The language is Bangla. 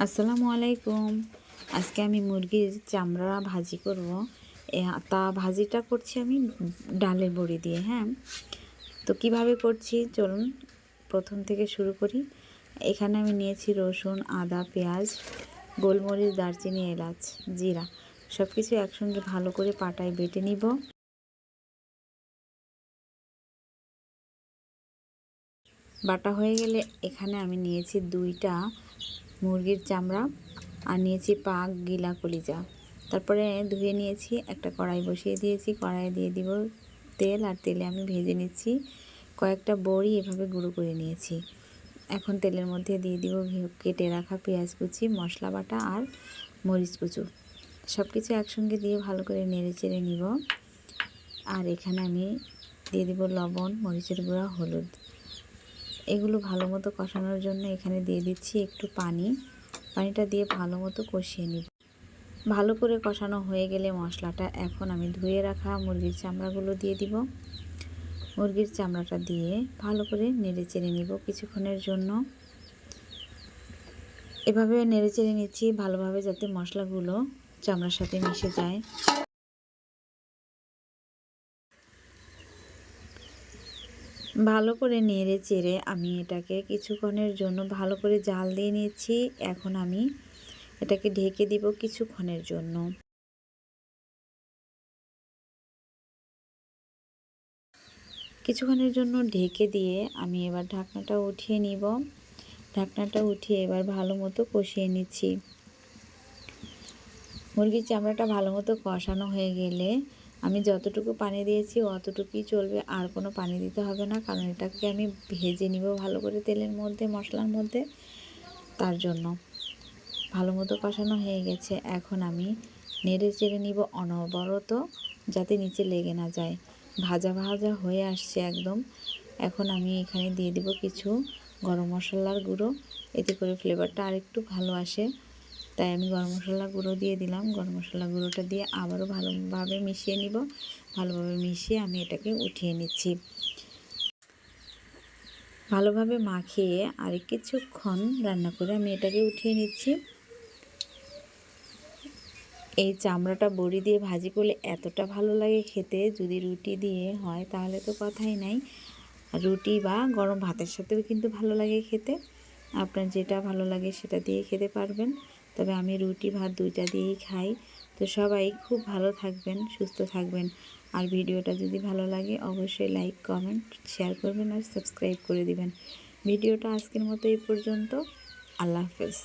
আসসালামু আলাইকুম। আজকে আমি মুরগির চামড়া ভাজি করব। তা ভাজিটা করছি আমি ডালের বড়ি দিয়ে হ্যাঁ? তো কীভাবে করছি? চলুন প্রথম থেকে শুরু করি। এখানে আমি নিয়েছি রসুন, আদা, পেঁয়াজ, গোলমরিচ, দারচিনি, এলাচ, জিরা। সব কিছু একসঙ্গে ভালো করে পাটায় বেটে নিব। বাটা হয়ে গেলে এখানে আমি নিয়েছি দুইটা মুরগির চামড়া, আর নিয়েছি পাক, গিলা, কলিজা। তারপরে ধুয়ে নিয়েছি, একটা কড়াই বসিয়ে দিয়েছি। কড়াইয়ে দিয়ে দিব তেল, আর তেলে আমি ভেজে নিচ্ছি। কয়েকটা বড়ি এভাবে গুঁড়ো করে নিয়েছি। এখন তেলের মধ্যে দিয়ে দিব কেটে রাখা পেঁয়াজ কুচি, মশলা বাটা, আর মরিচ কুচু। সব কিছু একসঙ্গে দিয়ে ভালো করে নেড়ে চেড়ে নিব। আর এখানে আমি দিয়ে দিব লবণ, মরিচের গুঁড়া, হলুদ। এগুলো ভালো মতো কষানোর জন্য এখানে দিয়ে দিচ্ছি একটু পানি। পানিটা দিয়ে ভালো মতো কষিয়ে নিব। ভালো করে কষানো হয়ে গেলে মশলাটা এখন আমি ধুয়ে রাখা মুরগির চামড়াগুলো দিয়ে দিব। মুরগির চামড়াটা দিয়ে ভালো করে নেড়ে চেড়ে নিব কিছুক্ষণের জন্য। এভাবে নেড়ে চেড়ে নিচ্ছি ভালোভাবে যাতে মশলাগুলো চামড়ার সাথে মিশে যায়। ভালো করে নেড়ে চেড়ে আমি এটাকে কিছুক্ষণের জন্য ভালো করে জাল দিয়ে নিচ্ছি। এখন আমি এটাকে ঢেকে দিব কিছুক্ষণের জন্য। কিছুক্ষণের জন্য ঢেকে দিয়ে আমি এবার ঢাকনাটা উঠিয়ে নিব। ঢাকনাটা উঠিয়ে এবার ভালো মতো কষিয়ে নিচ্ছি। মুরগির চামড়াটা ভালো মতো কষানো হয়ে গেলে আমি যতটুকু পানি দিয়েছি অতটুকুই চলবে, আর কোনো পানি দিতে হবে না। কারণ এটাকে আমি ভেজে নিব ভালো করে তেলের মধ্যে, মশলার মধ্যে। তার জন্য ভালো মতো কষানো হয়ে গেছে। এখন আমি নেড়ে চেড়ে নিব অনবরত যাতে নিচে লেগে না যায়। ভাজা ভাজা হয়ে আসছে একদম। এখন আমি এখানে দিয়ে দিব কিছু গরম মশলার গুঁড়ো। এতে করে ফ্লেভারটা আরেকটু ভালো আসে। তাই আমি গরম মশলা গুঁড়ো দিয়ে দিলাম। গরম মশলা গুঁড়োটা দিয়ে আবারও ভালোভাবে মিশিয়ে নিব। ভালোভাবে মিশিয়ে আমি এটাকে উঠিয়ে নিচ্ছি। ভালোভাবে মাখিয়ে আর কিছুক্ষণ রান্না করে আমি এটাকে উঠিয়ে নিচ্ছি। এই চামড়াটা বড়ি দিয়ে ভাজি করলে এতটা ভালো লাগে খেতে। যদি রুটি দিয়ে হয় তাহলে তো কথাই নাই। রুটি বা গরম ভাতের সাথেও কিন্তু ভালো লাগে খেতে। আপনার যেটা ভালো লাগে সেটা দিয়ে খেতে পারবেন। তবে আমি রুটি, ভাত দুইটা দিয়েই খাই। তো সবাই খুব ভালো থাকবেন, সুস্থ থাকবেন। আর ভিডিওটা যদি ভালো লাগে, অবশ্যই লাইক, কমেন্ট, শেয়ার করবেন আর সাবস্ক্রাইব করে দিবেন। ভিডিওটা আজকের মতো এই পর্যন্ত। আল্লাহ হাফেজ।